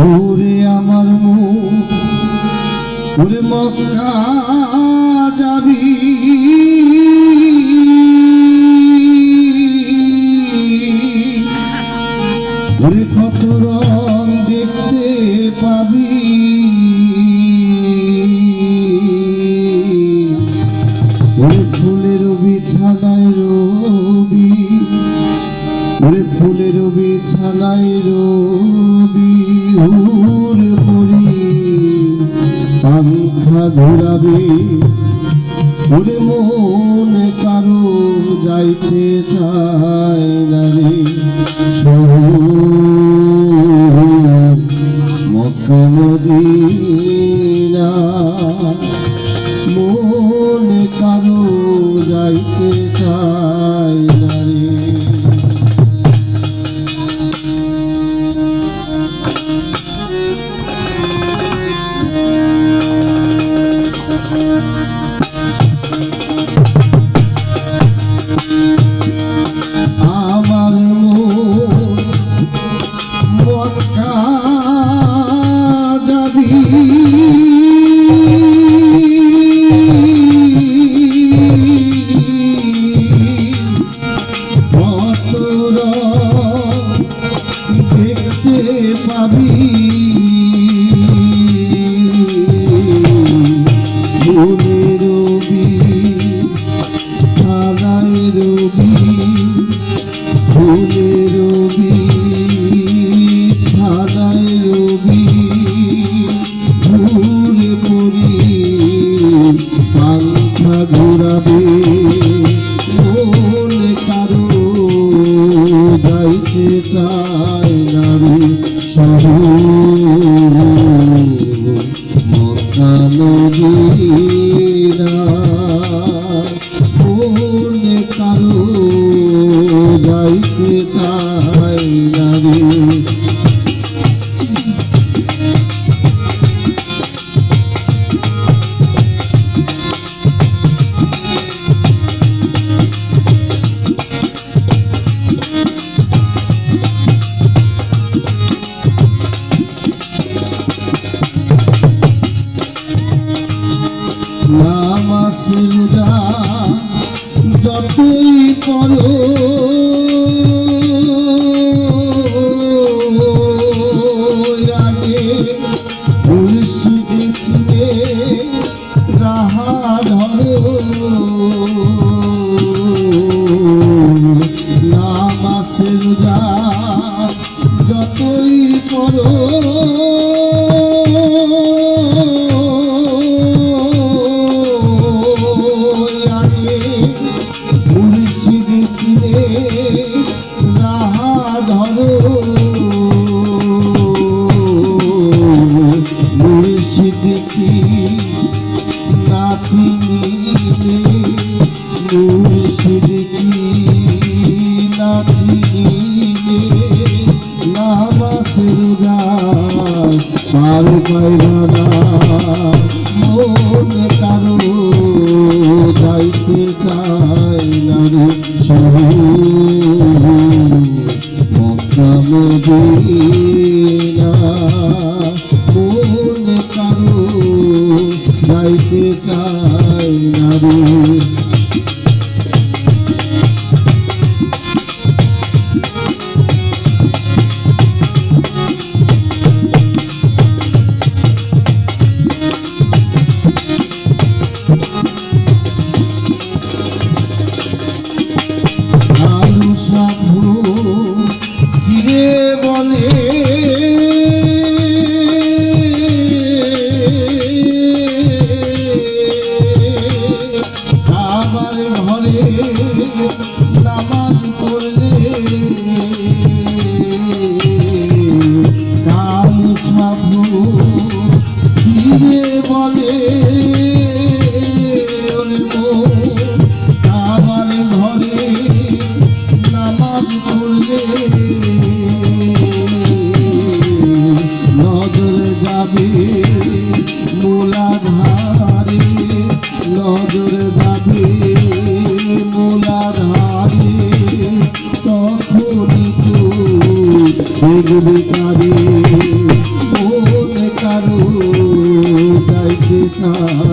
ওরে আমার ওরে মক্কা যাবি। ওরে কত রং দেখতে পাবি। ওরে ফুলের বিছানায় রবি, ওরে ফুলের বিছানায় রবি। ঘোরাবে। ওরে মোহন কারও যাইতে চায় না রে। শহর মক্কা মনে রবি ছাড়াই রবি ফুলে রবি ছাড়াই রবি ঘুরে পড়ি পাংখা ঘোরাবে, মন কারও যাইতে চায়। রোজা যতই করো। আগে মুর্শিদি চিনে রাহা ধরো। মুর্শিদি কি না চিনিলে নামাসের যায় পার পাইবা না, মন কারও যাইতে চাই না রে শহর মক্কা, মদিনা নজর যাবি মূলাধারি তখনই তুই দেখবি ও কারু চাইতে চাই।